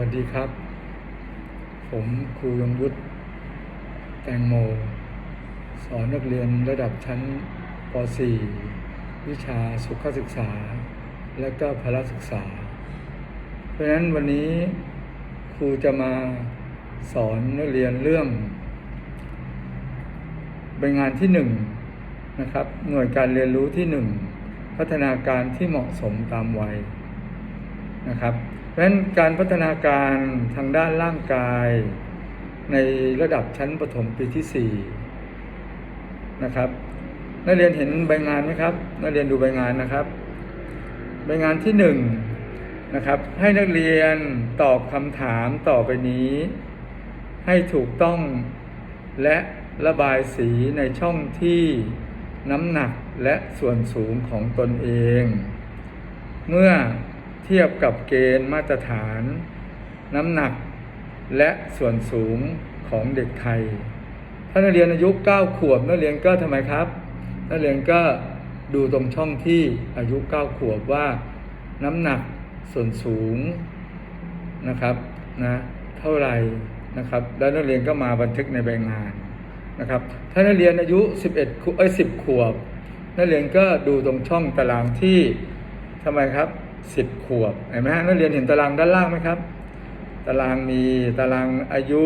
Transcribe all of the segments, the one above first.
วัสดีครับ ผมครูยงยุทธแตงโม สอนนักเรียนระดับชั้นป .4 วิชาสุขศึกษา และก็พละศึกษา เพราะฉะนั้นวันนี้ครูจะมาสอนนักเรียนเรื่องเป็นงานที่หนึ่งนะครับ หน่วยการเรียนรู้ที่หนึ่งพัฒนาการที่เหมาะสมตามวัย นะครับเพราะฉะนั้นการพัฒนาการทางด้านร่างกายในระดับชั้นประถมปีที่ 4 นะครับ นักเรียนเห็นใบงานไหมครับ นักเรียนดูใบงานนะครับ ใบงานที่ 1 นะครับ ให้นักเรียนตอบคำถามต่อไปนี้ ให้ถูกต้องและระบายสีในช่องที่น้ำหนักและส่วนสูงของตนเอง เมื่อ เทียบกับเกณฑ์มาตรฐาน น้ำหนัก และส่วนสูงของเด็กไทย ถ้านักเรียนอายุ 9 ขวบนักเรียนก็ทำไมครับนักเรียนก็ดูตรงช่องที่อายุ 9 ขวบว่าน้ำหนักส่วนสูงนะครับนะเท่าไหร่นะครับ แล้วนักเรียนก็มาบันทึกในใบงานนะครับ ถ้านักเรียนอายุ 11ขวบเอ้ย10 ขวบนักเรียนก็ดูตรงช่องตารางที่ทำไมครับ 10ขวบเห็นไหมฮะนักเรียนเห็นตารางด้านล่างไหมครับ ตารางมีตารางอายุ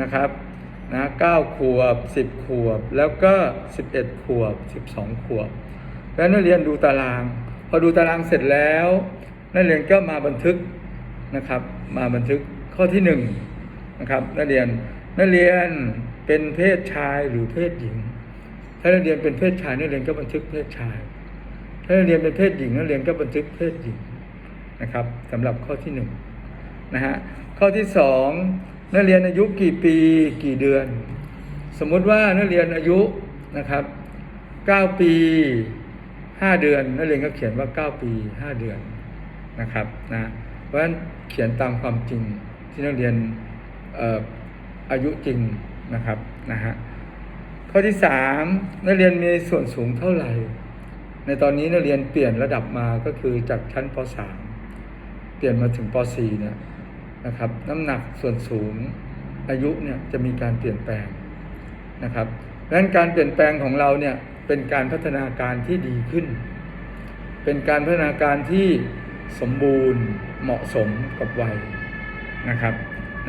นะครับนะ9ขวบ10ขวบ แล้วก็11ขวบ12ขวบ แล้วนักเรียนดูตาราง พอดูตารางเสร็จแล้วนักเรียนก็มาบันทึกนะครับ มาบันทึกข้อที่1นงนะครับนักเรียนนักเรียนเป็นเพศชายหรือเพศหญิง ถ้านักเรียนเป็นเพศชายนักเรียนก็บันทึกเพศชาย ถ้านักเรียนเป็นเพศหญิงนักเรียนก็บันทึกเพศหญิงนะครับสำหรับข้อที่หนึ่งนะฮะข้อที่สองนักเรียนอายุกี่ปีกี่เดือน สมมุติว่านักเรียนอายุนะครับ 9 ปี 5 เดือน นักเรียนก็เขียนว่า 9 ปี 5 เดือนนะครับนะเพราะฉะนั้นเขียนตามความจริงที่นักเรียนเอ่ออายุจริงนะครับนะฮะข้อที่สามนักเรียนมีส่วนสูงเท่าไหร่ ในตอนนี้นักเรียนเปลี่ยนระดับมาก็คือจากชั้นป .3 เปลี่ยนมาถึงป .4 เนี่ยนะครับน้ำหนักส่วนสูงอายุเนี่ยจะมีการเปลี่ยนแปลงนะครับดังนั้นการเปลี่ยนแปลงของเราเนี่ยเป็นการพัฒนาการที่ดีขึ้น เป็นการพัฒนาการที่สมบูรณ์เหมาะสมกับวัยนะครับ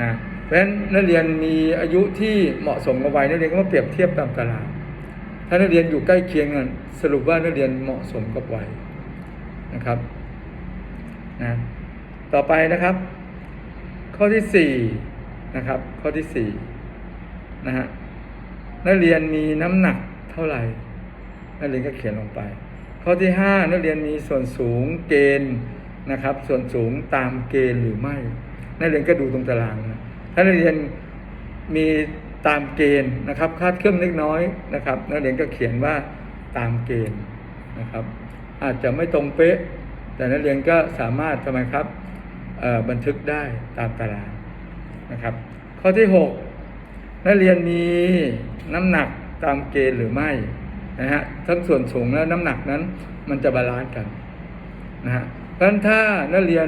นะเพราะฉะนั้นนักเรียนมีอายุที่เหมาะสมกับวัยนักเรียนก็มาเปรียบเทียบตามตาราง ถ้านักเรียนอยู่ใกล้เคียงกันสรุปว่านักเรียนเหมาะสมกับวัยนะครับนะต่อไปนะครับ ข้อที่สี่นะครับข้อที่สี่นะฮะนักเรียนมีน้ำหนักเท่าไหร่นักเรียนก็เขียนลงไป ข้อที่ห้านักเรียนมีส่วนสูงเกณฑ์นะครับ ส่วนสูงตามเกณฑ์หรือไม่ นักเรียนก็ดูตรงตารางนะถ้านักเรียนมี ตามเกณฑ์นะครับคาดเคลื่อนเล็กน้อยนะครับนักเรียนก็เขียนว่าตามเกณฑ์นะครับ อาจจะไม่ตรงเป๊ะ แต่นักเรียนก็สามารถทำไมครับบันทึกได้ตามตารางนะครับ ข้อที่หกนักเรียนมีน้ำหนักตามเกณฑ์หรือไม่นะฮะทั้งส่วนสูงและน้ำหนักนั้นมันจะบาลานซ์กันนะฮะเพราะฉะนั้นถ้านักเรียน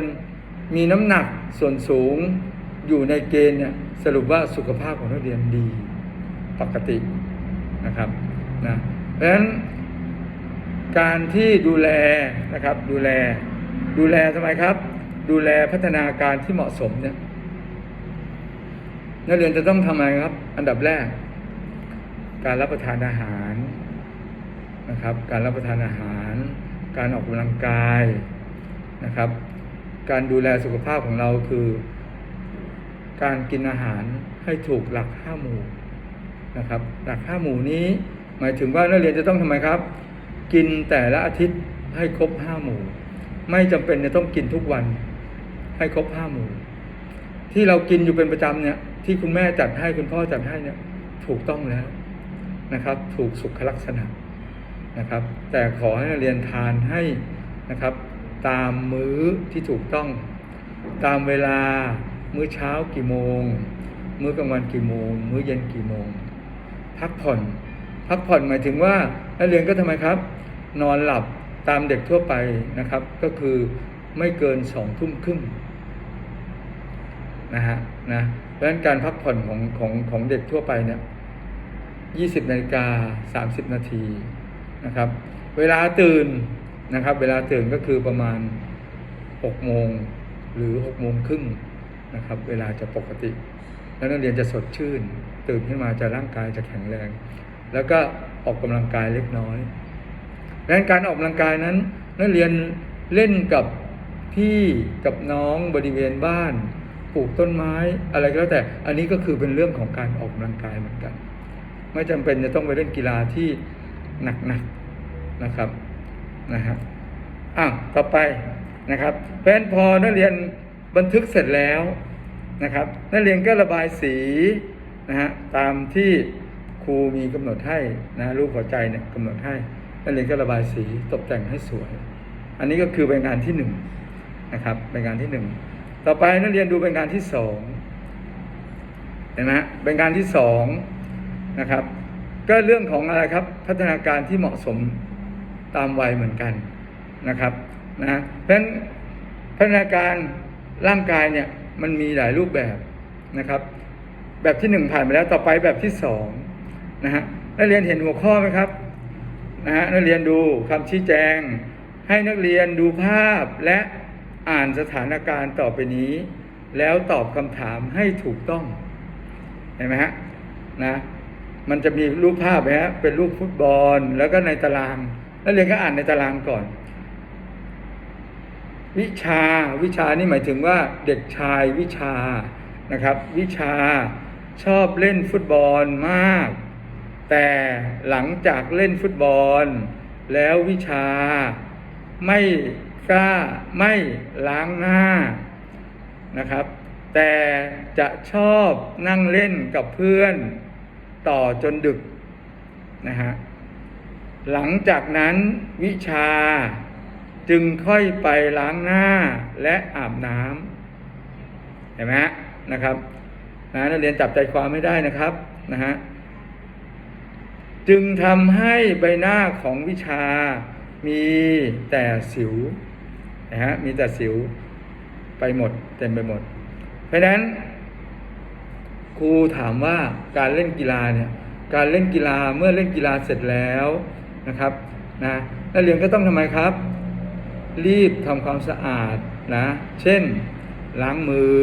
มีน้ำหนักส่วนสูง อยู่ในเกณฑ์เนี่ยสรุปว่าสุขภาพของนักเรียนดีปกตินะครับนะเพราะฉะนั้นการที่ดูแลนะครับดูแลดูแลทำไมครับ ดูแลพัฒนาการที่เหมาะสมเนี่ยนักเรียนจะต้องทำอะไรครับ อันดับแรก การรับประทานอาหารนะครับ การรับประทานอาหาร การออกกำลังกายนะครับ การดูแลสุขภาพของเราคือ การกินอาหารให้ถูกหลักห้าหมู่นะครับหลักห้าหมู่นี้หมายถึงว่านักเรียนจะต้องทำไมครับ กินแต่ละอาทิตย์ให้ครบห้าหมู่ ไม่จำเป็นจะต้องกินทุกวัน ให้ครบห้าหมู่ ที่เรากินอยู่เป็นประจำเนี่ยที่คุณแม่จัดให้คุณพ่อจัดให้เนี่ยถูกต้องแล้วนะครับ ถูกสุขลักษณะนะครับ แต่ขอให้นักเรียนทานให้นะครับ ตามมื้อที่ถูกต้อง ตามเวลา มื้อเช้ากี่โมง มื้อกลางวันกี่โมง มื้อเย็นกี่โมง พักผ่อน พักผ่อนหมายถึงว่านักเรียนก็ทำไมครับ นอนหลับตามเด็กทั่วไปนะครับ ก็คือไม่เกินสองทุ่มครึ่งนะฮะนะเพราะนั้นการพักผ่อนของของของเด็กทั่วไปเนี่ย20นาฬิกา30นาทีนะครับ เวลาตื่นนะครับ เวลาตื่นก็คือประมาณ6โมงหรือ6โมงครึ่ง นะครับ เวลาจะปกติ แล้วนักเรียนจะสดชื่น ตื่นขึ้นมาจะร่างกายจะแข็งแรง แล้วก็ออกกำลังกายเล็กน้อยดังนั้นการออกกำลังกายนั้น นักเรียนเล่นกับพี่กับน้องบริเวณบ้านปลูกต้นไม้อะไรก็แล้วแต่ อันนี้ก็คือเป็นเรื่องของการออกกำลังกายเหมือนกัน ไม่จำเป็นจะต้องไปเล่นกีฬาที่หนักๆนะครับนะฮะอะต่อไปนะครับเพราะฉะนั้นพอนักเรียน บันทึกเสร็จแล้วนะครับ นักเรียนก็ระบายสีนะฮะตามที่ครูมีกำหนดให้นะรูปหัวใจเนี่ยกำหนดให้นักเรียนก็ระบายสีตกแต่งให้สวย อันนี้ก็คือเป็นงานที่หนึ่งนะครับเป็นงานที่หนึ่งต่อไปนักเรียนดูเป็นงานที่สองเห็นไหมฮะเป็นงานที่สองนะครับก็เรื่องของอะไรครับพัฒนาการที่เหมาะสมตามวัยเหมือนกันนะครับนะเพราะฉะนั้นพัฒนาการ ร่างกายเนี่ยมันมีหลายรูปแบบนะครับ แบบที่หนึ่งผ่านไปแล้วต่อไปแบบที่สองนะฮะนักเรียนเห็นหัวข้อไหมครับนะฮะนักเรียนดูคำชี้แจง ให้นักเรียนดูภาพและอ่านสถานการณ์ต่อไปนี้ แล้วตอบคำถามให้ถูกต้องเห็นไหมฮะนะมันจะมีรูปภาพไหมฮะเป็นรูปฟุตบอล แล้วก็ในตารางนักเรียนก็อ่านในตารางก่อน วิชาวิชานี่หมายถึงว่าเด็กชายวิชานะครับ วิชาชอบเล่นฟุตบอลมาก แต่หลังจากเล่นฟุตบอล แล้ววิชาไม่กล้าไม่ล้างหน้านะครับ แต่จะชอบนั่งเล่นกับเพื่อนต่อจนดึกนะฮะหลังจากนั้นวิชา จึงค่อยไปล้างหน้าและอาบน้ำเห็นไหมนะครับนะนักเรียนจับใจความไม่ได้นะครับนะฮะจึงทำให้ใบหน้าของวิชามีแต่สิวนะฮะมีแต่สิวไปหมดเต็มไปหมด เพราะฉะนั้นครูถามว่าการเล่นกีฬาเนี่ยการเล่นกีฬาเมื่อเล่นกีฬาเสร็จแล้วนะครับนะนักเรียนก็ต้องทำไมครับ รีบทำความสะอาดนะ เช่นล้างมือ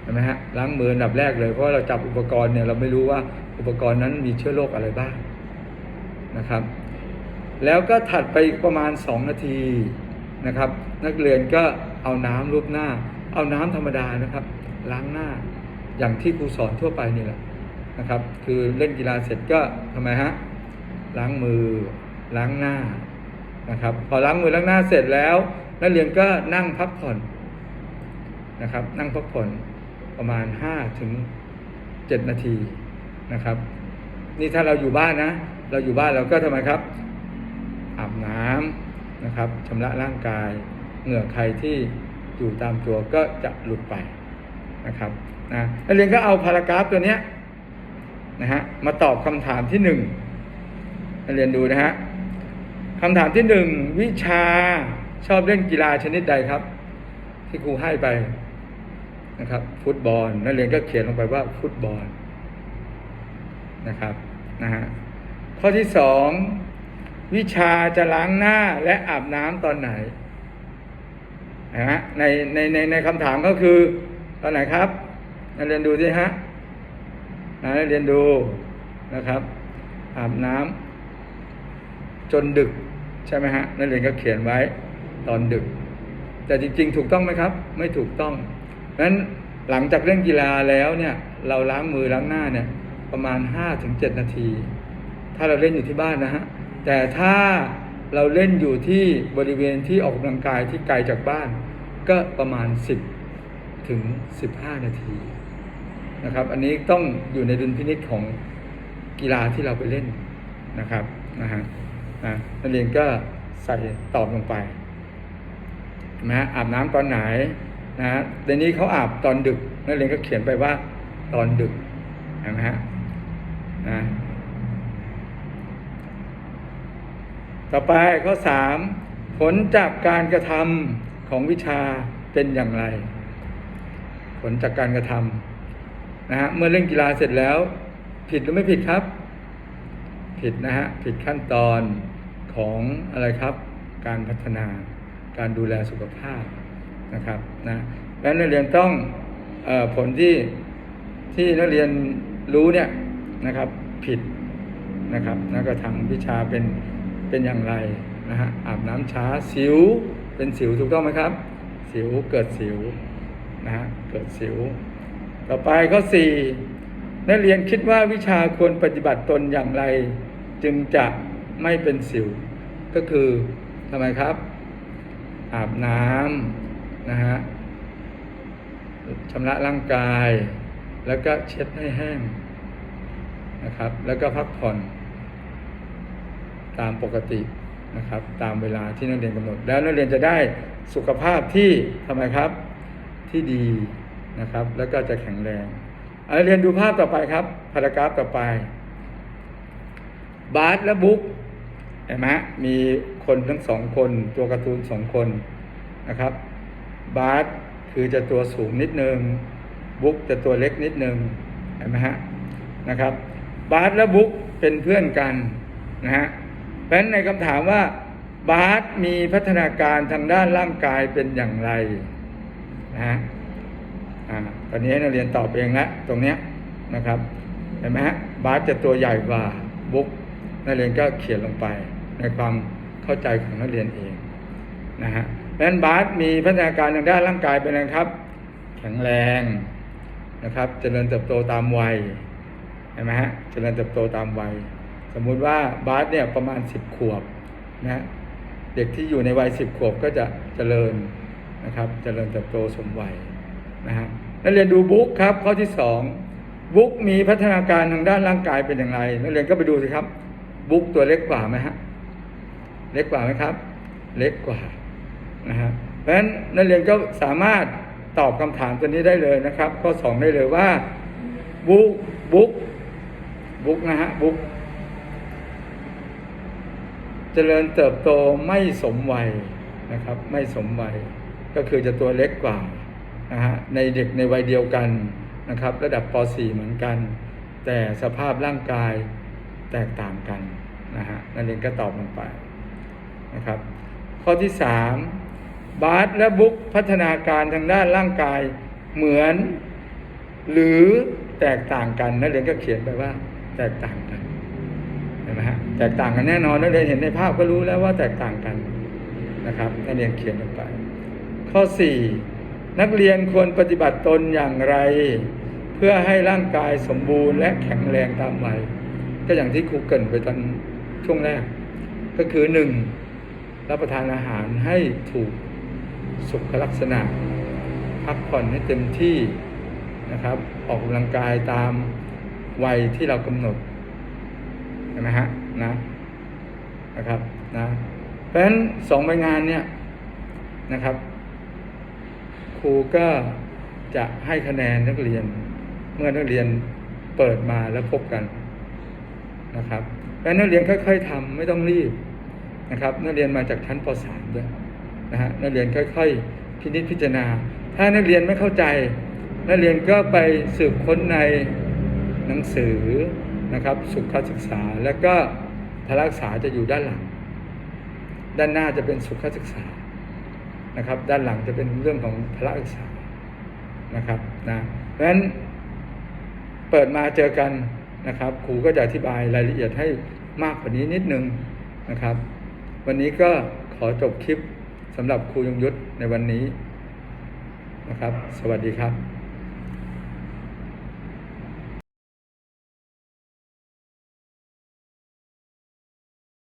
เห็นไหมฮะล้างมืออันดับแรกเลยเพราะเราจับอุปกรณ์เนี่ยเราไม่รู้ว่าอุปกรณ์นั้นมีเชื้อโรคอะไรบ้างนะครับ แล้วก็ถัดไปประมาณ 2 นาทีนะครับ นักเรียนก็เอาน้ำรูปหน้า เอาน้ำธรรมดานะครับ ล้างหน้าอย่างที่ครูสอนทั่วไปนี่แหละนะครับ คือเล่นกีฬาเสร็จก็ทำไมฮะล้างมือล้างหน้า นะครับ พอล้างมือล้างหน้าเสร็จแล้วนักเรียนก็นั่งพักผ่อนนะครับ นั่งพักผ่อนประมาณ5ถึง7นาทีนะครับ นี่ถ้าเราอยู่บ้านนะ เราอยู่บ้านเราก็ทำไมครับ อาบน้ำนะครับชำระร่างกาย เหงื่อใครที่อยู่ตามตัวก็จะหลุดไปนะครับนะนักเรียนก็เอาพารากราฟตัวเนี้ยนะฮะมาตอบคำถามที่หนึ่งนักเรียนดูนะฮะ คำถามที่หนึ่งวิชาชอบเล่นกีฬาชนิดใดครับ ที่ครูให้ไปนะครับ ฟุตบอลนักเรียนก็เขียนลงไปว่าฟุตบอลนะครับนะฮะข้อที่สองวิชาจะล้างหน้าและอาบน้ำตอนไหนนะฮะในในในในคำถามก็คือตอนไหนครับนักเรียนดูสิฮะนะนักเรียนดูนะครับอาบน้ำ จนดึกใช่ไหมฮะนักเรียนก็เขียนไว้ตอนดึก แต่จริง ๆ ถูกต้องไหมครับ ไม่ถูกต้องนั้นหลังจากเล่นกีฬาแล้วเนี่ยเราล้างมือล้างหน้าเนี่ยประมาณ5ถึง7นาที ถ้าเราเล่นอยู่ที่บ้านนะฮะแต่ถ้าเราเล่นอยู่ที่บริเวณที่ออกกำลังกายที่ไกลจากบ้าน ก็ประมาณ 10 ถึง 15 นาทีนะครับอันนี้ต้องอยู่ในดุลพินิจของกีฬาที่เราไปเล่นนะครับนะฮะ นะนักเรียนก็ใส่ตอบลงไปนะฮะอาบน้ำตอนไหนนะฮะในนี้เขาอาบตอนดึก นักเรียนก็เขียนไปว่าตอนดึกนะฮะนะต่อไปข้อสามผลจากการกระทำของวิชาเป็นอย่างไร ผลจากการกระทำนะฮะเมื่อเล่นกีฬาเสร็จแล้ว ผิดหรือไม่ผิดครับ ผิดนะฮะผิดขั้นตอน ของอะไรครับการพัฒนาการดูแลสุขภาพนะครับนะและนักเรียนต้องอผลที่ที่นักเรียนรู้เนี่ยนะครับผิดนะครับนักกระทำวิชาเป็นเป็นอย่างไรนะฮะอาบน้ำช้าสิวเป็นสิวถูกต้องไหมครับ สิวเกิดสิวนะฮะเกิดสิว ต่อไปข้อสี่นักเรียนคิดว่าวิชาควรปฏิบัติตนอย่างไร จึงจะ ไม่เป็นสิว ก็คือทำไมครับ อาบน้ำนะฮะชำระร่างกาย แล้วก็เช็ดให้แห้งนะครับ แล้วก็พักผ่อน ตามปกตินะครับ ตามเวลาที่นักเรียนกำหนด แล้วนักเรียนจะได้สุขภาพที่ทำไมครับที่ดีนะครับ แล้วก็จะแข็งแรงเอาเรียนดูภาพต่อไปครับพารากราฟต่อไป บาสและบุ๊ก เห็นไหมมีคนทั้งสองคนตัวการ์ตูนสองคนนะครับ บาสคือจะตัวสูงนิดนึง บุ๊กจะตัวเล็กนิดนึงเห็นไหมฮะนะครับ บาสและบุ๊กเป็นเพื่อนกันนะฮะเพราะฉะนั้นในคำถามว่า บาสมีพัฒนาการทางด้านร่างกายเป็นอย่างไรนะฮะอ่าตอนนี้นักเรียนตอบเองล้วตรงเนี้ยนะครับเห็นไหมฮะบาสจะตัวใหญ่กว่าบุ๊กนักเรียนก็เขียนลงไป ในความเข้าใจของนักเรียนเองนะฮะดังนั้นบาสมีพัฒนาการทางด้านร่างกายเป็นอะไรครับ แข็งแรงนะครับ เจริญเติบโตตามวัยเห็นไหมฮะเจริญเติบโตตามวัย สมมุติว่าบาสเนี่ยประมาณสิบขวบนะฮะเด็กที่อยู่ในวัยสิบขวบก็จะเจริญนะครับ เจริญเติบโตสมวัยนะฮะนักเรียนดูบุ๊กครับข้อที่สองบุ๊กมีพัฒนาการทางด้านร่างกายเป็นอย่างไรนักเรียนก็ไปดูสิครับ บุ๊กตัวเล็กกว่าไหมฮะ เล็กกว่าไหมครับ เล็กกว่านะฮะเพราะฉะนั้นนักเรียนก็สามารถตอบคำถามตัวนี้ได้เลยนะครับ ข้อสองได้เลยว่าบุ๊กบุ๊กบุ๊กนะฮะบุ๊กเจริญเติบโตไม่สมวัยนะครับ ไม่สมวัยก็คือจะตัวเล็กกว่านะฮะในเด็กในวัยเดียวกันนะครับ ระดับป .4 เหมือนกัน แต่สภาพร่างกายแตกต่างกันนะฮะนักเรียนก็ตอบลงไป นะครับ ข้อที่สามบาสและบุ๊กพัฒนาการทางด้านร่างกายเหมือน หรือแตกต่างกันนักเรียนก็เขียนไปว่า แตกต่างกันเห็นไหมฮะแตกต่างกันแน่นอนนักเรียนเห็นในภาพก็รู้แล้วว่าแตกต่างกันนะครับนักเรียนเขียนลงไป ข้อสี่นักเรียนควรปฏิบัติตนอย่างไร เพื่อให้ร่างกายสมบูรณ์และแข็งแรงตามวัยก็อย่างที่ครูเกรินไปตอนช่วงแรก ก็คือหนึ่ง รับประทานอาหารให้ถูกสุขลักษณะ พักผ่อนให้เต็มที่นะครับ ออกกำลังกายตามวัยที่เรากำหนดเห็นไหมฮะนะนะครับนะเพราะฉะนั้นสองใบงานเนี่ยนะครับ ครูก็จะให้คะแนนนักเรียนเมื่อนักเรียนเปิดมาแล้วพบกันนะครับ และนักเรียนค่อยๆทำไม่ต้องรีบ นะครับ นักเรียนมาจากชั้นป .3 ด้วยนะฮะนักเรียนค่อยๆ พินิจพิจารณา ถ้านักเรียนไม่เข้าใจ นักเรียนก็ไปสืบค้นในหนังสือนะครับสุขศึกษา แล้วก็พละศึกษาจะอยู่ด้านหลัง ด้านหน้าจะเป็นสุขศึกษานะครับ ด้านหลังจะเป็นเรื่องของพละศึกษานะครับนะเพราะฉะนั้นเปิดมาเจอกันนะครับครูก็จะอธิบายรายละเอียดให้มากกว่านี้นิดนึงนะครับ วันนี้ก็ขอจบคลิปสำหรับครูยงยุทธในวันนี้นะครับ สวัสดีครับ